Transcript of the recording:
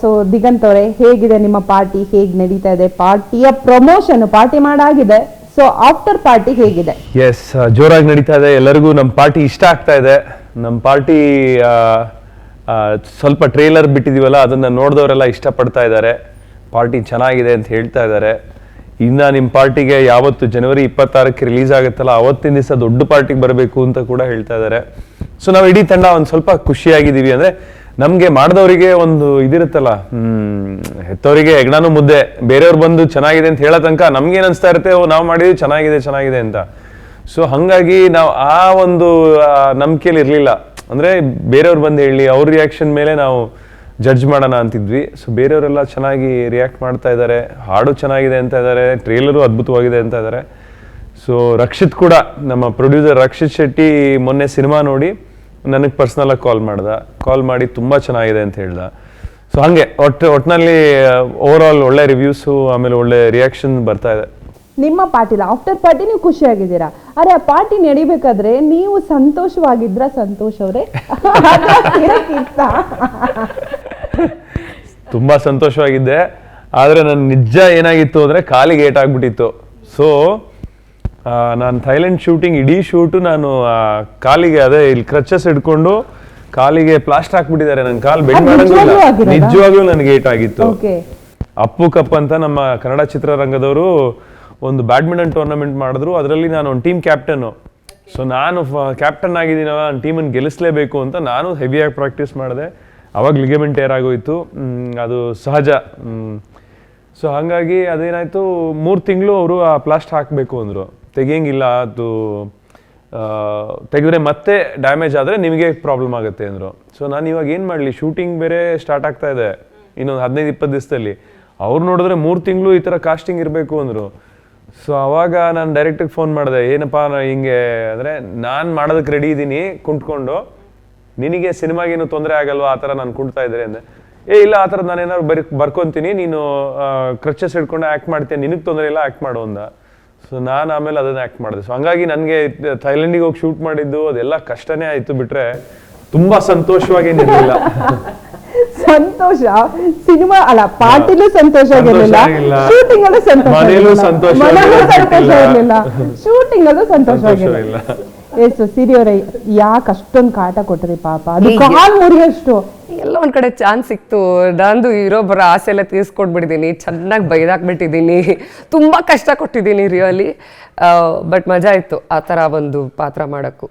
So Diganth ಅವರೇ, ಹೇಗಿದೆ ನಿಮ್ಮ ಪಾರ್ಟಿ? ಹೇಗೆ ನಡೀತಾ ಇದೆ ಪಾರ್ಟಿಯ ಪ್ರಮೋಷನ್ ಪಾರ್ಟಿ ಮಾಡಾಗಿದೆ. ಸೊ ಆಫ್ಟರ್ ಪಾರ್ಟಿ ಹೇಗಿದೆ? ಎಸ್ ಜೋರಾಗಿ ನಡೀತಾ ಇದೆ. ಎಲ್ಲರಿಗೂ ನಮ್ಮ ಪಾರ್ಟಿ ಇಷ್ಟ ಆಗ್ತಾ ಇದೆ. ನಮ್ಮ ಪಾರ್ಟಿ ಸ್ವಲ್ಪ ಟ್ರೇಲರ್ ಬಿಟ್ಟಿದೀವಲ್ಲ, ಅದನ್ನ ನೋಡಿದವರೆಲ್ಲ ಇಷ್ಟಪಡ್ತಾ ಇದ್ದಾರೆ. ಪಾರ್ಟಿ ಚೆನ್ನಾಗಿದೆ ಅಂತ ಹೇಳ್ತಾ ಇದ್ದಾರೆ. ಇನ್ನ ನಿಮ್ಮ ಪಾರ್ಟಿಗೆ ಯಾವತ್ತು ಜನವರಿ ಇಪ್ಪತ್ತಾರಕ್ಕೆ ರಿಲೀಸ್ ಆಗುತ್ತಲ್ಲ, ಅವತ್ತಿನ ದಿವಸ ದೊಡ್ಡ ಪಾರ್ಟಿಗೆ ಬರಬೇಕು ಅಂತ ಕೂಡ ಹೇಳ್ತಾ ಇದ್ದಾರೆ. ಸೊ ನಾವು ಇಡೀ ತಂಡ ಒಂದು ಸ್ವಲ್ಪ ಖುಷಿಯಾಗಿದ್ದೀವಿ ಅಂದ್ರೆ ನಮ್ಗೆ ಮಾಡಿದವರಿಗೆ ಒಂದು ಇದಿರುತ್ತಲ್ಲ ಹೆತ್ತವರಿಗೆ ಹೆಗ್ಣಾನು ಮುದ್ದೆ, ಬೇರೆಯವ್ರು ಬಂದು ಚೆನ್ನಾಗಿದೆ ಅಂತ ಹೇಳೋ ತನಕ ನಮ್ಗೆ ಏನ್ ಅನ್ಸ್ತಾ ಇರುತ್ತೆ ನಾವು ಮಾಡಿದ್ವಿ, ಚೆನ್ನಾಗಿದೆ ಚೆನ್ನಾಗಿದೆ ಅಂತ. ಸೊ ಹಂಗಾಗಿ ನಾವು ಆ ಒಂದು ನಂಬಿಕೆಯಲ್ಲಿ ಇರಲಿಲ್ಲ. ಅಂದ್ರೆ ಬೇರೆಯವ್ರು ಬಂದು ಹೇಳಿ, ಅವ್ರ ರಿಯಾಕ್ಷನ್ ಮೇಲೆ ನಾವು ಜಡ್ಜ್ ಮಾಡೋಣ ಅಂತಿದ್ವಿ. ಸೊ ಬೇರೆಯವರೆಲ್ಲ ಚೆನ್ನಾಗಿ ರಿಯಾಕ್ಟ್ ಮಾಡ್ತಾ ಇದ್ದಾರೆ, ಹಾಡು ಚೆನ್ನಾಗಿದೆ ಅಂತ ಇದ್ದಾರೆ ಟ್ರೇಲರು ಅದ್ಭುತವಾಗಿದೆ ಅಂತ ಇದ್ದಾರೆ. ಸೊ ರಕ್ಷಿತ್ ಕೂಡ, ನಮ್ಮ ಪ್ರೊಡ್ಯೂಸರ್ ರಕ್ಷಿತ್ ಶೆಟ್ಟಿ ಮೊನ್ನೆ ಸಿನಿಮಾ ನೋಡಿ ನನಗೆ ಪರ್ಸ್ನಲಾಗಿ ಕಾಲ್ ಮಾಡ್ದ. ಕಾಲ್ ಮಾಡಿ ತುಂಬ ಚೆನ್ನಾಗಿದೆ ಅಂತ ಹೇಳ್ದ. ಸೊ ಹಂಗೆ ಒಟ್ಟು ಒಟ್ಟಿನಲ್ಲಿ ಓವರ್ ಆಲ್ ಒಳ್ಳೆ ರಿವ್ಯೂಸು ಆಮೇಲೆ ಒಳ್ಳೆ ರಿಯಾಕ್ಷನ್ ಬರ್ತಾ ಇದೆ. ನಿಮ್ಮ ಪಾರ್ಟಿಲ ಆಫ್ಟರ್ ಪಾರ್ಟಿ ನೀವು ಖುಷಿಯಾಗಿದ್ದೀರಾ? ಅರೆ ಆ ಪಾರ್ಟಿ ನಡಿಬೇಕಾದ್ರೆ ನೀವು ಸಂತೋಷವಾಗಿದ್ರ ಸಂತೋಷ್ ಅವರೇ. ತುಂಬ ಸಂತೋಷವಾಗಿದ್ದೆ. ಆದರೆ ನನ್ನ ನಿಜ ಏನಾಗಿತ್ತು ಅಂದರೆ ಕಾಲಿಗೆ ಏಟಾಗ್ಬಿಟ್ಟಿತ್ತು. ಸೊ ನಾನು ಥೈಲ್ಯಾಂಡ್ ಶೂಟಿಂಗ್ ಇಡೀ ಶೂಟು ನಾನು ಕಾಲಿಗೆ ಅದೇ ಇಲ್ಲಿ ಕ್ರಚಸ್ ಹಿಡ್ಕೊಂಡು ಕಾಲಿಗೆ ಪ್ಲಾಸ್ಟರ್ ಹಾಕ್ಬಿಟ್ಟಿದ್ದಾರೆ. ನನ್ನ ಕಾಲು ಬೆಂಡ್ ಮಾಡಂಗಿಲ್ಲ. ನಿಜವಾಗ್ಲೂ ನನಗೆ ಏಟ್ ಆಗಿತ್ತು. ಅಪ್ಪು ಕಪ್ ಅಂತ ನಮ್ಮ ಕನ್ನಡ ಚಿತ್ರರಂಗದವರು ಒಂದು ಬ್ಯಾಡ್ಮಿಂಟನ್ ಟೂರ್ನಮೆಂಟ್ ಮಾಡಿದ್ರು. ಅದರಲ್ಲಿ ನಾನು ಒಂದು ಟೀಮ್ ಕ್ಯಾಪ್ಟನ್ ಸೊ ನಾನು ಕ್ಯಾಪ್ಟನ್ ಆಗಿದ್ದೀನಲ್ಲ ನನ್ನ ಟೀಮನ್ನು ಗೆಲ್ಲಿಸಲೇಬೇಕು ಅಂತ ನಾನು ಹೆವಿಯಾಗಿ ಪ್ರಾಕ್ಟೀಸ್ ಮಾಡಿದೆ. ಅವಾಗ ಲಿಗಮೆಂಟ್ ಏರ್ ಆಗೋಯ್ತು. ಅದು ಸಹಜ. ಸೊ ಹಾಗಾಗಿ ಅದೇನಾಯಿತು ಮೂರು ತಿಂಗಳು ಅವರು ಆ ಪ್ಲಾಸ್ಟರ್ ಹಾಕಬೇಕು ಅಂದರು. ತೆಗಿಯಂಗಿಲ್ಲ, ಅದು ತೆಗೆದ್ರೆ ಮತ್ತೆ ಡ್ಯಾಮೇಜ್ ಆದರೆ ನಿಮಗೆ ಪ್ರಾಬ್ಲಮ್ ಆಗುತ್ತೆ ಅಂದರು. ಸೊ ನಾನು ಇವಾಗ ಏನು ಮಾಡಲಿ ಶೂಟಿಂಗ್ ಬೇರೆ ಸ್ಟಾರ್ಟ್ ಆಗ್ತಾ ಇದೆ, ಇನ್ನೊಂದು ಹದಿನೈದು ಇಪ್ಪತ್ತು ದಿವಸದಲ್ಲಿ. ಅವ್ರು ನೋಡಿದ್ರೆ ಮೂರು ತಿಂಗಳು ಈ ಥರ ಕಾಸ್ಟಿಂಗ್ ಇರಬೇಕು ಅಂದರು. ಸೊ ಅವಾಗ ನಾನು ಡೈರೆಕ್ಟಿಗೆ ಫೋನ್ ಮಾಡಿದೆ, ಏನಪ್ಪ ಹಿಂಗೆ, ಅಂದರೆ ನಾನು ಮಾಡೋದಕ್ಕೆ ರೆಡಿ ಇದ್ದೀನಿ ಕುಂತ್ಕೊಂಡು, ನಿನಗೆ ಸಿನಿಮಾಗೇನು ತೊಂದರೆ ಆಗಲ್ವಾ, ಆ ಥರ ನಾನು ಕುಣ್ತಾ ಇದ್ರೆ? ಅಂದೆ. ಏ, ಇಲ್ಲ, ಆ ಥರ ನಾನು ಏನಾದ್ರು ಬರಿ, ಬರ್ಕೊಂತೀನಿ, ನೀನು ಕ್ರಚಸ್ ಹಿಡ್ಕೊಂಡು ಆ್ಯಕ್ಟ್ ಮಾಡ್ತೀನಿ ನಿನಗೆ ತೊಂದರೆ ಇಲ್ಲ ಆ್ಯಕ್ಟ್ ಮಾಡು, ಅಂದ. ಸೊ ನಾನು ಆಮೇಲೆ ಅದನ್ನ ಆ್ಯಕ್ಟ್ ಮಾಡಿದೆ. ಸೊ ಹಂಗಾಗಿ ನನಗೆ ಥೈಲ್ಯಾಂಡಿಗೆ ಹೋಗಿ ಶೂಟ್ ಮಾಡಿದ್ದು ಅದೆಲ್ಲ ಕಷ್ಟನೇ ಆಯಿತು ಬಿಟ್ರೆ ತುಂಬಾ ಸಂತೋಷವಾಗೇನಿರಲಿಲ್ಲ ಸಂತೋಷ? ಸಿನಿಮಾ ಅಲ್ಲ ಪಾರ್ಟಿಲೂ ಸಂತೋಷ ಆಗಿರ್ಲಿಲ್ಲ. ಶೂಟಿಂಗ್ ಅಲ್ಲೂ ಸಂತೋಷ ಆಗಿರ್ಲಿಲ್ಲ. ಇರಲಿಲ್ಲ ಶೂಟಿಂಗ್ ಅಲ್ಲೂ ಸಂತೋಷ ಸಂತೋಷ ಆಗಿಲ್ಲ ಇಲ್ಲ. ಎಸ್ ಸಿರಿ ಅವರೇ ಯಾಕೆ ಅಷ್ಟೊಂದು ಕಾಟ ಕೊಟ್ರಿ ಪಾಪ? ಅದು. ಕಾಲ್ ಮುರಿಯಷ್ಟು ಎಲ್ಲ ಒಂದ್ ಕಡೆ ಚಾನ್ಸ್ ಸಿಕ್ತು. ನಂದು ಇರೋ ಬರೋ ಆಸೆ ಎಲ್ಲ ತೀರ್ಸ್ಕೊಟ್ಬಿಟ್ಟಿದ್ದೀನಿ ಚೆನ್ನಾಗಿ ಬೈದಾಕ್ಬಿಟ್ಟಿದ್ದೀನಿ ತುಂಬಾ ಕಷ್ಟ ಕೊಟ್ಟಿದ್ದೀನಿ ರಿಯಲಿ. ಬಟ್ ಮಜಾ ಇತ್ತು ಆ ತರ ಒಂದು ಪಾತ್ರ ಮಾಡೋಕ್ಕೂ.